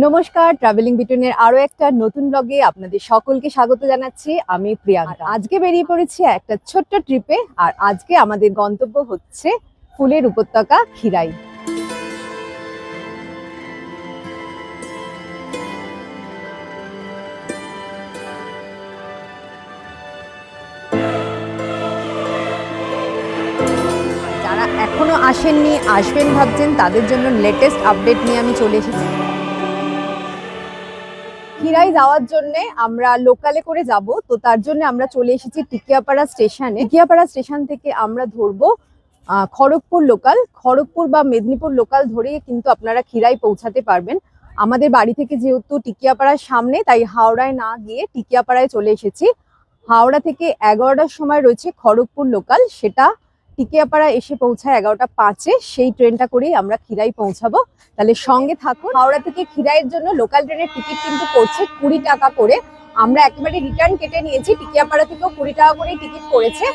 নমস্কার ট্রাভেলিং বিটনের আরও একটা নতুন ব্লগে আপনাদের সকলকে স্বাগত জানাচ্ছি। আমি প্রিয়াঙ্কা। আজকে বেরিয়ে পড়েছি একটা ছোট্ট ট্রিপে আর আজকে আমাদের গন্তব্য হচ্ছে ফুলের উপত্যকা খিরাই যারা এখনও আসেননি আসবেন ভাবছেন তাদের জন্য লেটেস্ট আপডেট নিয়ে আমি চলে এসেছি। খিরাই যাওয়ার জন্য আমরা লোকালে করে যাব। তো তার জন্য আমরা চলে এসেছি টিকিয়াপাড়া স্টেশনে টিকিয়াপাড়া স্টেশন থেকে আমরা ধরবো খড়গপুর লোকাল খড়গপুর বা মেদিনীপুর লোকাল ধরে কিন্তু আপনারা খিরাই পৌঁছাতে পারবেন। আমাদের বাড়ি থেকে যেহেতু টিকিয়াপাড়ার সামনে, তাই হাওড়ায় না গিয়ে টিকিয়াপাড়ায় চলে এসেছি। হাওড়া থেকে এগারোটার সময় রয়েছে খড়গপুর লোকাল সেটা টিকিয়াপাড়া এসে পৌঁছায় এগারোটা পাঁচে, সেই ট্রেনটা করেই আমরা খিরাই পৌঁছাবো। তাহলে সঙ্গে থাকুন। হাওড়া থেকে খিরাইয়ের জন্য লোকাল ট্রেনের টিকিট কিন্তু করছে কুড়ি টাকা করে। আমরা একেবারে রিটার্ন কেটে নিয়েছি। টিকিয়াপাড়া থেকেও কুড়ি টাকা করেই টিকিট করেছে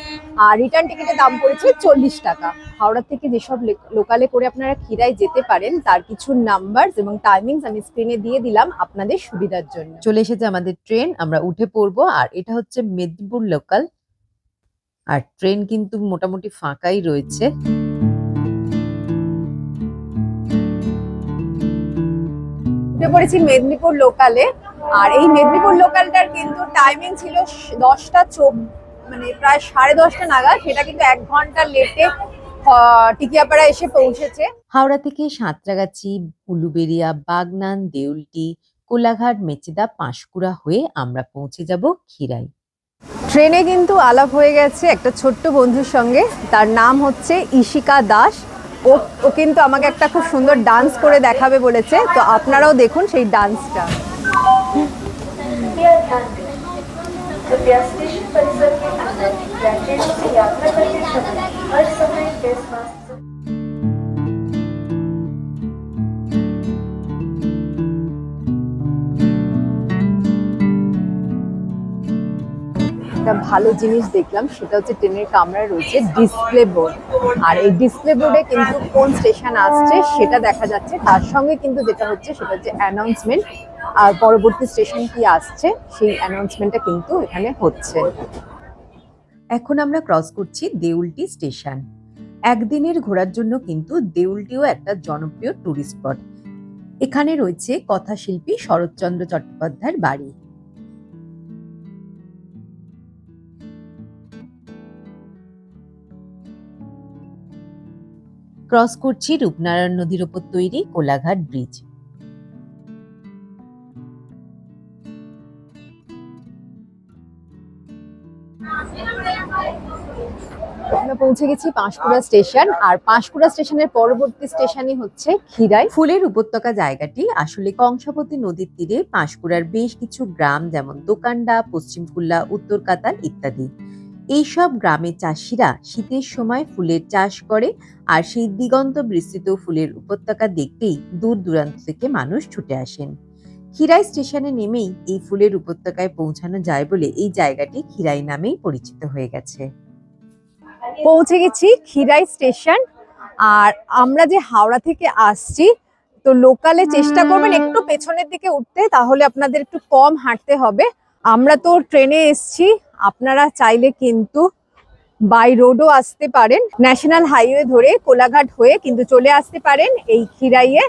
আর রিটার্ন টিকিটের দাম পড়েছে চল্লিশ টাকা। হাওড়া থেকে যেসব লোকালে করে আপনারা খিরাই যেতে পারেন, তার কিছু নাম্বার এবং টাইমিংস আমি স্ক্রিনে দিয়ে দিলাম আপনাদের সুবিধার জন্য। চলে এসেছে আমাদের ট্রেন আমরা উঠে পড়ব। আর এটা হচ্ছে মেদিনীপুর লোকাল আর ট্রেন কিন্তু মোটামুটি ফাঁকাই রয়েছে। উঠে পড়েছি মেদিনীপুর লোকালে আর এই মেদিনীপুর লোকালটার কিন্তু টাইমিং ছিল দশটা মানে প্রায় সাড়ে দশটা নাগাদ। সেটা কিন্তু এক ঘণ্টা লেটে টিকিয়াপাড়া এসে পৌঁছেছে। হাওড়া থেকে সাঁতরাগাছি উলুবেরিয়া বাগনান দেউলটি কোলাঘাট মেচেদা পাঁশকুড়া হয়ে আমরা পৌঁছে যাব খিরাই ট্রেনে কিন্তু আলাপ হয়ে গেছে একটা ছোট্ট বন্ধুর সঙ্গে তার নাম হচ্ছে ইশিকা দাস ও ও কিন্তু আমাকে একটা খুব সুন্দর ডান্স করে দেখাবে বলেছে তো আপনারাও দেখুন সেই ডান্সটা कृपया ध्यान दें कृपया स्टेशन परिसर के अंदर या ट्रेनों से यात्रा करते समय हर समय फेस मास्क ভালো জিনিস দেখলাম, সেটা হচ্ছে ট্রেনের কামরায় রয়েছে ডিসপ্লে বোর্ড আর এই ডিসপ্লে বোর্ডে কিন্তু কোন স্টেশন আসছে সেটা দেখা যাচ্ছে, তার সঙ্গে কিন্তু যেটা হচ্ছে সেটা হচ্ছে অ্যানাউন্সমেন্ট আর পরবর্তী স্টেশন কি আসছে, সেই অ্যানাউন্সমেন্টটা কিন্তু এখানে হচ্ছে। এখন আমরা ক্রস করছি দেউলটি স্টেশন একদিনের ঘোরার জন্য কিন্তু দেউলটিও একটা জনপ্রিয় টুরিস্ট স্পট এখানে রয়েছে কথাশিল্পী শরৎচন্দ্র চট্টোপাধ্যায়ের বাড়ি। ক্রস করছি রূপনারায়ণ নদীর ওপর তৈরি কোলাঘাট ব্রিজ। আমরা পৌঁছে গেছি পাঁশকুড়া স্টেশন আর পাঁশকুড়া স্টেশনের পরবর্তী স্টেশনই হচ্ছে খিরাই ফুলের উপত্যকা জায়গাটি আসলে কংসাবতী নদীর তীরে পাঁশকুড়ার বেশ কিছু গ্রাম যেমন দোকান্ডা পশ্চিমকুল্লা উত্তর কাতার ইত্যাদি। এইসব গ্রামের চাষিরা শীতের সময় ফুলের চাষ করে আর সেই দিগন্ত বিস্তৃত ফুলের উপত্যকা দেখতেই দূর দূরান্ত থেকে মানুষ ছুটে আসেন। খিরাই স্টেশনে নেমেই এই ফুলের উপত্যকায় পৌঁছানো যায় বলে এই জায়গাটি খিরাই নামেই পরিচিত হয়ে গেছে। পৌঁছে গেছি খিরাই স্টেশন আর আমরা যে হাওড়া থেকে আসছি তো লোকালে চেষ্টা করবেন একটু পেছনের দিকে উঠতে, তাহলে আপনাদের একটু কম হাঁটতে হবে। আমরা তো ট্রেনে এসছি আপনারা চাইলে কিন্তু বাই রোডও আসতে পারেন। ন্যাশনাল হাইওয়ে ধরে কোলাঘাট হয়ে কিন্তু চলে আসতে পারেন এই খিরাইয়ে।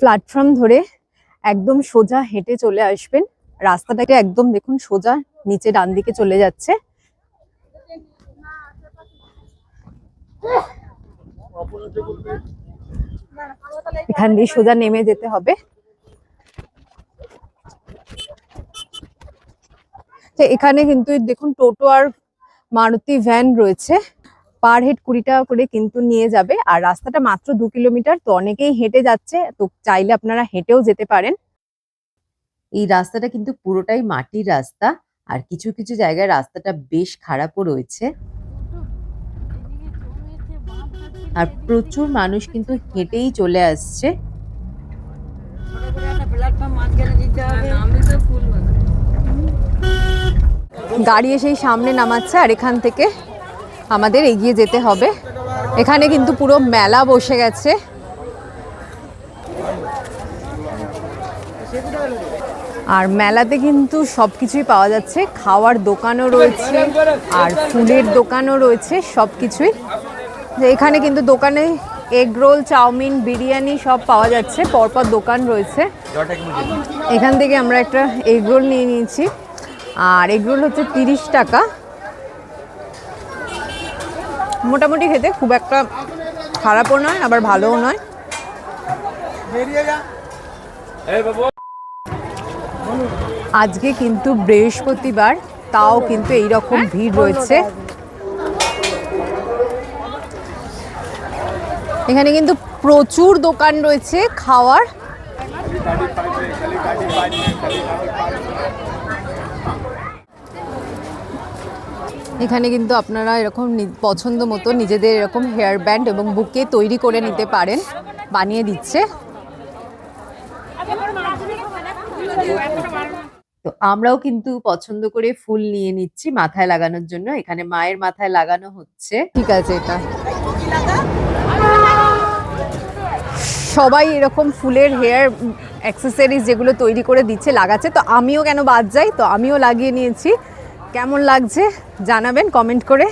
প্ল্যাটফর্ম ধরে একদম সোজা হেঁটে চলে আসবেন। রাস্তাটাকে একদম দেখুন সোজা নিচে ডান দিকে চলে যাচ্ছে। এখান দিয়ে সোজা নেমে যেতে হবে। তো এখানে কিন্তু দেখুন টোটো আর মারুতি ভ্যান রয়েছে। পার হেড কুড়ি টাকা করে কিন্তু নিয়ে যাবে। আর রাস্তাটা মাত্র দু কিলোমিটার তো অনেকেই হেঁটে যাচ্ছে। তো চাইলে আপনারা হেঁটেও যেতে পারেন। এই রাস্তাটা কিন্তু পুরোটাই মাটির রাস্তা। আর কিছু কিছু জায়গায় রাস্তাটা বেশ খারাপও রয়েছে। আর প্রচুর মানুষ কিন্তু হেঁটেই চলে আসছে। গাড়ি এসেই সামনে নামাচ্ছে আর এখান থেকে আমাদের এগিয়ে যেতে হবে। এখানে কিন্তু পুরো মেলা বসে গেছে। আর মেলাতে কিন্তু সব কিছুই পাওয়া যাচ্ছে। খাওয়ার দোকানও রয়েছে, আর ফুলের দোকানও রয়েছে সব কিছুই এখানে কিন্তু দোকানে এগ রোল, চাউমিন, বিরিয়ানি সব পাওয়া যাচ্ছে। পরপর দোকান রয়েছে। এখান থেকে আমরা একটা এগ রোল নিয়ে নিয়েছি। আর এগরোল হচ্ছে তিরিশ টাকা। মোটামুটি খেতে খুব একটা খারাপও নয়, আবার ভালোও নয়। আজকে কিন্তু বৃহস্পতিবার, তাও কিন্তু এই রকম ভিড় রয়েছে। এখানে কিন্তু প্রচুর দোকান রয়েছে খাওয়ার। এখানে কিন্তু আপনারা এরকম পছন্দ মতো নিজেদের এরকম হেয়ার ব্যান্ড এবং বুকে তৈরি করে নিতে পারেন, বানিয়ে দিচ্ছে। তো আমরাও কিন্তু পছন্দ করে ফুল নিয়ে নিচ্ছি মাথায় লাগানোর জন্য। এখানে মায়ের মাথায় লাগানো হচ্ছে। ঠিক আছে এটা। সবাই এরকম ফুলের হেয়ার অ্যাক্সেসরিজ যেগুলো তৈরি করে দিচ্ছে, লাগাচ্ছে। তো আমিও কেন বাদ যাই? তো আমিও লাগিয়ে নিয়েছি। কেমন লাগছে জানাবেন কমেন্ট করে।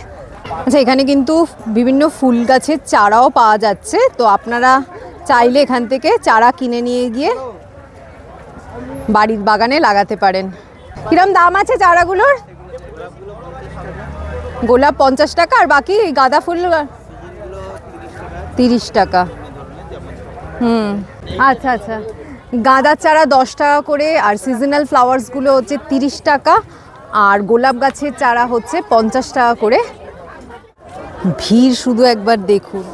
আচ্ছা এখানে কিন্তু বিভিন্ন ফুল গাছের চারাও পাওয়া যাচ্ছে। তো আপনারা চাইলে এখান থেকে চারা কিনে নিয়ে গিয়ে বাড়ির বাগানে লাগাতে পারেন। কিরম দাম আছে চারাগুলোর? গোলাপ পঞ্চাশ টাকা আর বাকি গাঁদা ফুল তিরিশ টাকা। হুম আচ্ছা আচ্ছা। গাঁদার চারা দশ টাকা করে আর সিজনাল ফ্লাওয়ার্সগুলো হচ্ছে তিরিশ টাকা। আর গোলাপ গাছের চারা হচ্ছে পঞ্চাশ টাকা করে। ভিড় শুধু একবার দেখুন।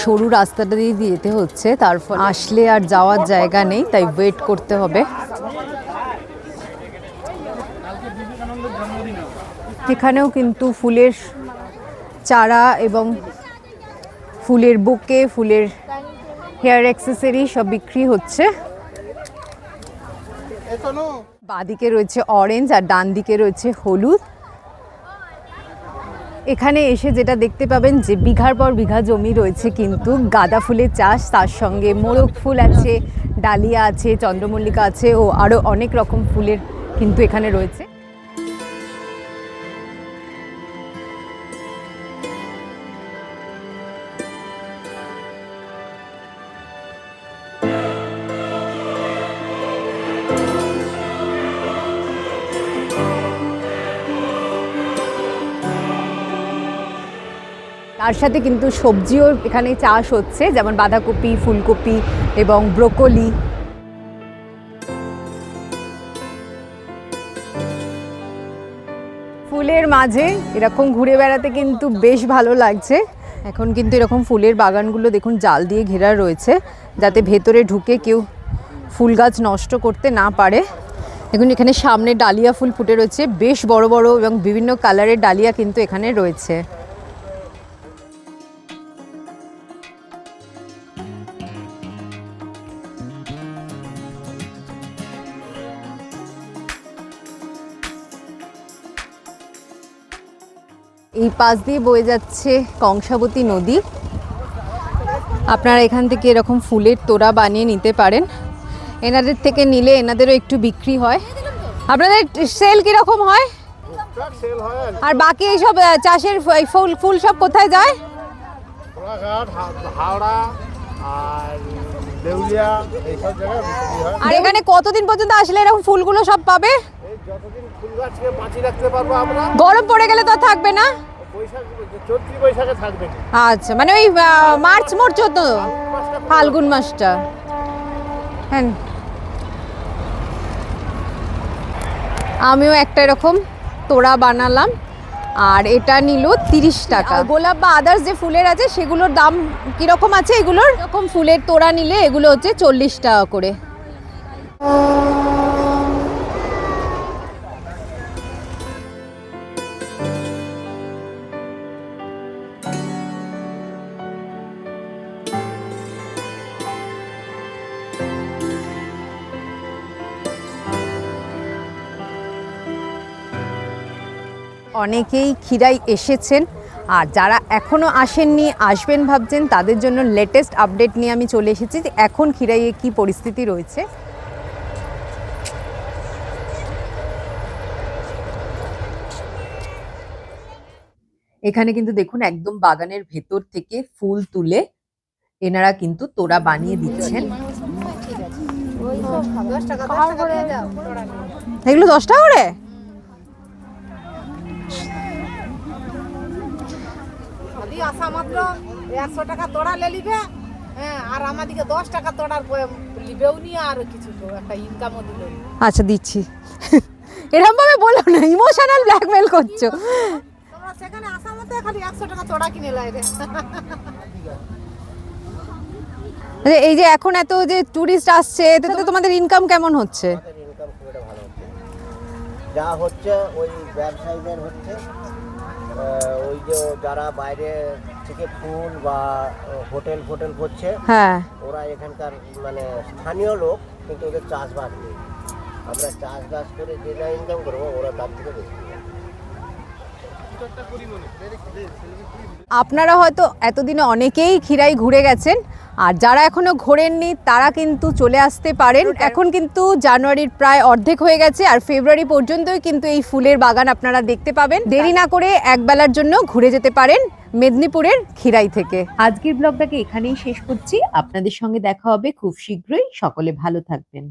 সরু রাস্তাটা দিয়ে যেতে হচ্ছে তারপর আসলে আর যাওয়ার জায়গা নেই, তাই ওয়েট করতে হবে। এখানেও কিন্তু ফুলের চারা এবং ফুলের বুকে, ফুলের হেয়ার অ্যাক্সেসরি সব বিক্রি হচ্ছে। বাদিকে রয়েছে অরেঞ্জ আর ডান দিকে রয়েছে হলুদ। এখানে এসে যেটা দেখতে পাবেন যে বিঘার পর বিঘা জমি রয়েছে কিন্তু গাঁদা ফুলের চাষ, তার সঙ্গে মোরগ ফুল আছে, ডালিয়া আছে, চন্দ্রমল্লিকা আছে ও আরও অনেক রকম ফুলের কিন্তু এখানে রয়েছে। তার সাথে কিন্তু সবজিও এখানে চাষ হচ্ছে, যেমন বাঁধাকপি, ফুলকপি এবং ব্রোকলি। ফুলের মাঝে এরকম ঘুরে বেড়াতে কিন্তু বেশ ভালো লাগছে। এখন কিন্তু এরকম ফুলের বাগানগুলো দেখুন, জাল দিয়ে ঘেরা রয়েছে, যাতে ভেতরে ঢুকে কেউ ফুল গাছ নষ্ট করতে না পারে। দেখুন, এখানে সামনে ডালিয়া ফুল ফুটে রয়েছে, বেশ বড় বড় এবং বিভিন্ন কালারের ডালিয়া কিন্তু এখানে রয়েছে। এই পাশ দিয়ে বয়ে যাচ্ছে কংসাবতী নদী। আপনারা এখান থেকে এরকম ফুলের তোড়া বানিয়ে নিতে পারেন। এনাদের থেকে নিলে এনাদেরও একটু বিক্রি হয়। আপনাদের সেল কীরকম হয়? আর বাকি এইসব চাষের ফুল ফুল সব কোথায় যায়? আর এখানে কতদিন পর্যন্ত আসলে এরকম ফুলগুলো সব পাবে? গরম পড়ে গেলে তো না? থাকবে না। আচ্ছা মানে ওই মার্চ মোট চোদ্দ ফাল্গুন মাসটা হ্যাঁ। আমিও একটা এরকম তোড়া বানালাম আর এটা নিল তিরিশ টাকা। গোলাপ বা আদার্স যে ফুলের আছে সেগুলোর দাম কীরকম আছে এগুলোর? এরকম ফুলের তোড়া নিলে এগুলো হচ্ছে চল্লিশ টাকা করে। অনেকেই ক্ষীরাই এসেছেন। আর যারা এখনও আসেননি আসবেন ভাবছেন তাদের জন্য লেটেস্ট আপডেট নিয়ে আমি চলে এসেছি যে এখন খিরাইয়ে কি পরিস্থিতি রয়েছে। এখানে কিন্তু দেখুন একদম বাগানের ভেতর থেকে ফুল তুলে এনারা কিন্তু তোরা বানিয়ে দিচ্ছেন। এগুলো দশ টাকা করে? খালি আসা মাত্র একশো টাকা তোড়া লে লিবে হ্যাঁ আর আমাদিকে দশ টাকা তোড়ার পরে লিবেও নি আর কিছু তো একটা ইনকামও দিল আচ্ছা দিচ্ছি। এরকম ভাবে বলো না ইমোশনাল ব্ল্যাকমেল করছ। তোমরা সেখানে আসা মতো খালি একশো টাকা তোড়া কিনে লাই রে আচ্ছা, এই যে এখন এত যে টুরিস্ট আসছে এতে তো তোমাদের ইনকাম কেমন হচ্ছে? আমাদের ইনকাম খুব একটা ভালো হচ্ছে না। যা হচ্ছে ওই ব্যবসায়ীদের হচ্ছে। ওই যে যারা বাইরে থেকে ফুল বা হোটেল ফোটেল করছে হ্যাঁ ওরা এখানকার মানে স্থানীয় লোক কিন্তু ওদের চাষবাস নেই আমরা চাষবাস করে যে যা ইনকাম করব ওরা তার থেকে বেশি। আপনারা হয়তো এতদিনে অনেকেই খিরাই ঘুরে গেছেন আর যারা এখনও ঘোরেননি তারা কিন্তু চলে আসতে পারেন। এখন কিন্তু জানুয়ারির প্রায় অর্ধেক হয়ে গেছে আর ফেব্রুয়ারি পর্যন্তই কিন্তু এই ফুলের বাগান আপনারা দেখতে পাবেন। দেরি না করে একবেলার জন্য ঘুরে যেতে পারেন মেদিনীপুরের খিরাই থেকে। আজকের ব্লগটাকে এখানেই শেষ করছি। আপনাদের সঙ্গে দেখা হবে খুব শীঘ্রই। সকলে ভালো থাকবেন।